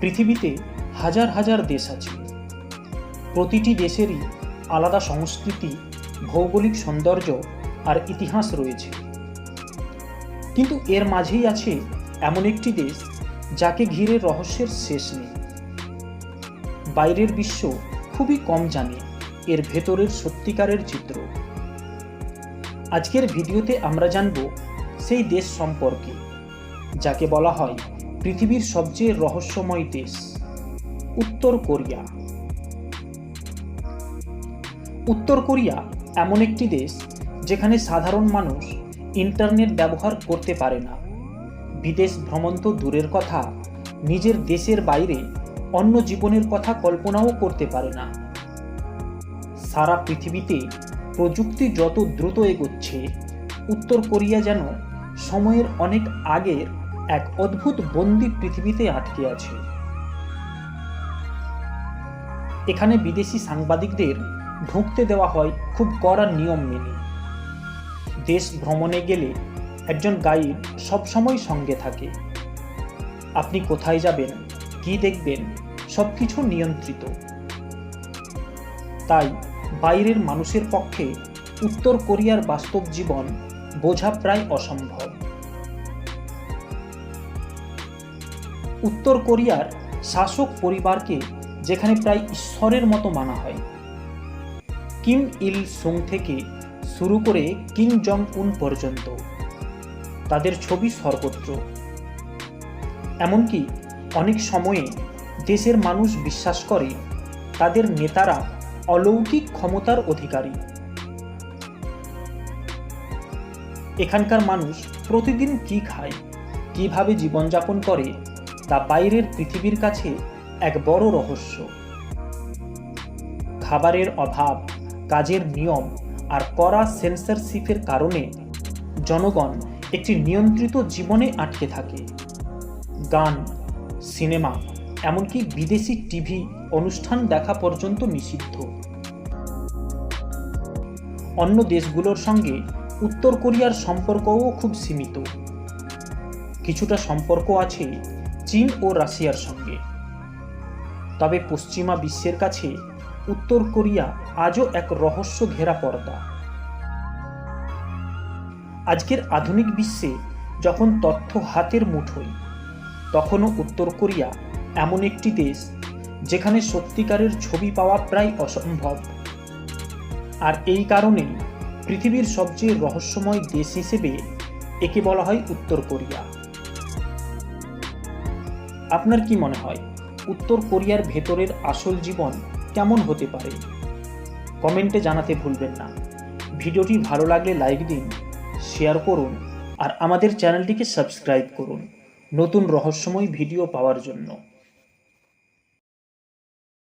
পৃথিবীতে হাজার হাজার দেশ আছে। প্রতিটি দেশেরই আলাদা সংস্কৃতি, ভৌগোলিক সৌন্দর্য আর ইতিহাস রয়েছে। কিন্তু এর মাঝেই আছে এমন একটি দেশ যাকে ঘিরে রহস্যের শেষ নেই। বাইরের বিশ্ব খুবই কম জানে এর ভেতরের সত্যিকারের চিত্র। আজকের ভিডিওতে আমরা জানব সেই দেশ সম্পর্কে, যাকে বলা হয় পৃথিবীর সবচেয়ে রহস্যময় দেশ, উত্তর কোরিয়া। উত্তর কোরিয়া এমন একটি দেশ যেখানে সাধারণ মানুষ ইন্টারনেট ব্যবহার করতে পারে না। বিদেশ ভ্রমণ তো দূরের কথা, নিজের দেশের বাইরে অন্য জীবনের কথা কল্পনাও করতে পারে না। সারা পৃথিবীতে প্রযুক্তি যত দ্রুত এগোচ্ছে, উত্তর কোরিয়া যেন সময়ের অনেক আগের এক অদ্ভুত বন্দি পৃথিবীতে আটকে আছে। এখানে বিদেশি সাংবাদিকদের ঢুকতে দেওয়া হয় খুব কড়া নিয়ম মেনে। দেশ ভ্রমণে গেলে একজন গাইড সবসময় সঙ্গে থাকে। আপনি কোথায় যাবেন, কি দেখবেন, সবকিছু নিয়ন্ত্রিত। তাই বাইরের মানুষের পক্ষে উত্তর কোরিয়ার বাস্তব জীবন বোঝা প্রায় অসম্ভব। উত্তর কোরিয়ার শাসক পরিবারকে যেখানে প্রায় ঈশ্বরের মতো মানা হয়। কিম ইল সুং থেকে শুরু করে কিং জং উন পর্যন্ত তাদের ছবি সর্বত্র। এমনকি অনেক সময়ে দেশের মানুষ বিশ্বাস করে তাদের নেতারা অলৌকিক ক্ষমতার অধিকারী। এখানকার মানুষ প্রতিদিন কি খায়, কীভাবে জীবনযাপন করে তা বাইরের পৃথিবীর কাছে এক বড় রহস্য। খাবারের অভাব, কাজের নিয়ম আর কড়া সেন্সরশিপের কারণে জনগণ একটি নিয়ন্ত্রিত জীবনে আটকে থাকে। গান, সিনেমা, এমনকি বিদেশি টিভি অনুষ্ঠান দেখা পর্যন্ত নিষিদ্ধ। অন্য দেশগুলোর সঙ্গে উত্তর কোরিয়ার সম্পর্কও খুব সীমিত। কিছুটা সম্পর্ক আছে চীন ও রাশিয়ার সঙ্গে। তবে পশ্চিমা বিশ্বের কাছে উত্তর কোরিয়া আজও এক রহস্য ঘেরা পর্দা। আজকের আধুনিক বিশ্বে যখন তথ্য হাতের মুঠোয়, তখনও উত্তর কোরিয়া এমন একটি দেশ যেখানে সত্যিকারের ছবি পাওয়া প্রায় অসম্ভব। আর এই কারণেই পৃথিবীর সবচেয়ে রহস্যময় দেশ হিসেবে একে বলা হয় উত্তর কোরিয়া। আপনার কি মনে হয়, উত্তর কোরিয়ার ভেতরের আসল জীবন কেমন হতে পারে? কমেন্টে জানাতে ভুলবেন না। ভিডিওটি ভালো লাগলে লাইক দিন, শেয়ার করুন, আর আমাদের চ্যানেলটিকে সাবস্ক্রাইব করুন। নতুন রহস্যময় ভিডিও পাওয়ার জন্য।